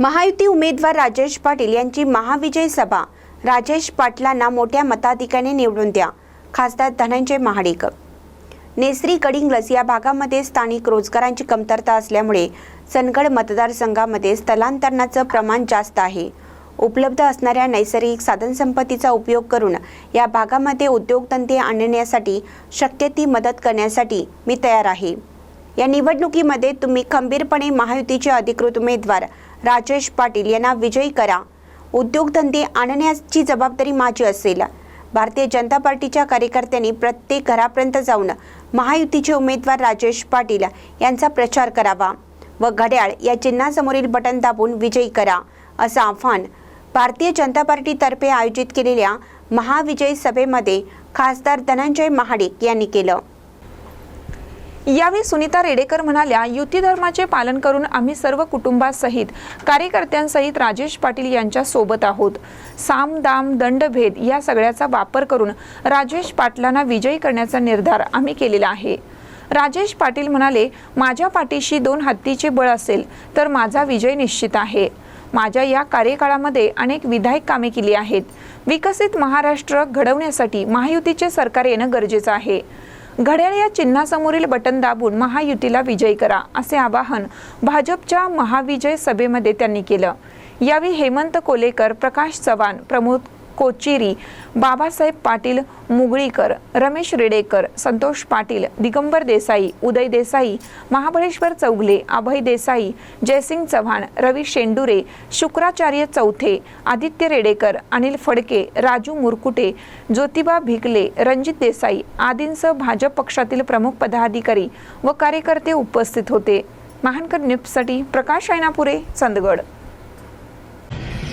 महायुती उमेदवार राजेश पाटील यांची महाविजय सभा. राजेश पाटलांना मोठ्या मताधिकाने निवडून द्या. खासदार धनंजय महाडिक. नेसरी कडिंग्लस या भागामध्ये स्थानिक रोजगारांची कमतरता असल्यामुळे सनगड मतदारसंघामध्ये स्थलांतरणाचं प्रमाण जास्त आहे. उपलब्ध असणाऱ्या नैसर्गिक साधनसंपत्तीचा उपयोग करून या भागामध्ये उद्योगधंदे आणण्यासाठी शक्य ती मदत करण्यासाठी मी तयार आहे. या निवडणुकीमध्ये तुम्ही खंबीरपणे महायुतीचे अधिकृत उमेदवार राजेश पाटील यांना विजयी करा. उद्योगधंदे आणण्याची जबाबदारी माझी असेल. भारतीय जनता पार्टीच्या कार्यकर्त्यांनी प्रत्येक घरापर्यंत जाऊन महायुतीचे उमेदवार राजेश पाटील यांचा प्रचार करावा व घड्याळ या चिन्हासमोरील बटन दाबून विजयी करा असं आव्हान भारतीय जनता पार्टीतर्फे आयोजित केलेल्या महाविजय सभेमध्ये खासदार धनंजय महाडिक यांनी केलं. यावेळी सुनीता रेडेकर म्हणाल्या युती धर्माचे पालन करून आम्ही सर्व कुटुंबासहित कार्यकर्त्यांसहित राजेश पाटील यांच्या सोबत आहोत. साम दाम दंडभेद या सगळ्याचा वापर करून राजेश पाटलांना विजयी करण्याचा निर्धार आम्ही केलेला आहे. राजेश पाटील म्हणाले माझ्या पाठीशी दोन हत्तीचे बळ असेल तर माझा विजय निश्चित आहे. माझ्या या कार्यकाळामध्ये अनेक विधायक कामे केली आहेत. विकसित महाराष्ट्र घडवण्यासाठी महायुतीचे सरकार येणं गरजेचं आहे. घड्याळ या चिन्हासमोरील बटन दाबून महायुतीला विजयी करा असे आवाहन भाजपच्या महाविजय सभेमध्ये त्यांनी केलं. यावेळी हेमंत कोलेकर प्रकाश चव्हाण प्रमोद कोचेरी बाबासाहेब पाटील मुगळीकर रमेश रेडेकर संतोष पाटील दिगंबर देसाई उदय देसाई महाबळेश्वर चौगले अभय देसाई जयसिंग चव्हाण रवी शेंडुरे शुक्राचार्य चौथे आदित्य रेडेकर अनिल फडके राजू मुरकुटे ज्योतिबा भिकले रणजित देसाई आदींसह भाजप पक्षातील प्रमुख पदाधिकारी व कार्यकर्ते उपस्थित होते. महानकर न्यूजसाठी प्रकाश ऐनापुरे चंदगड.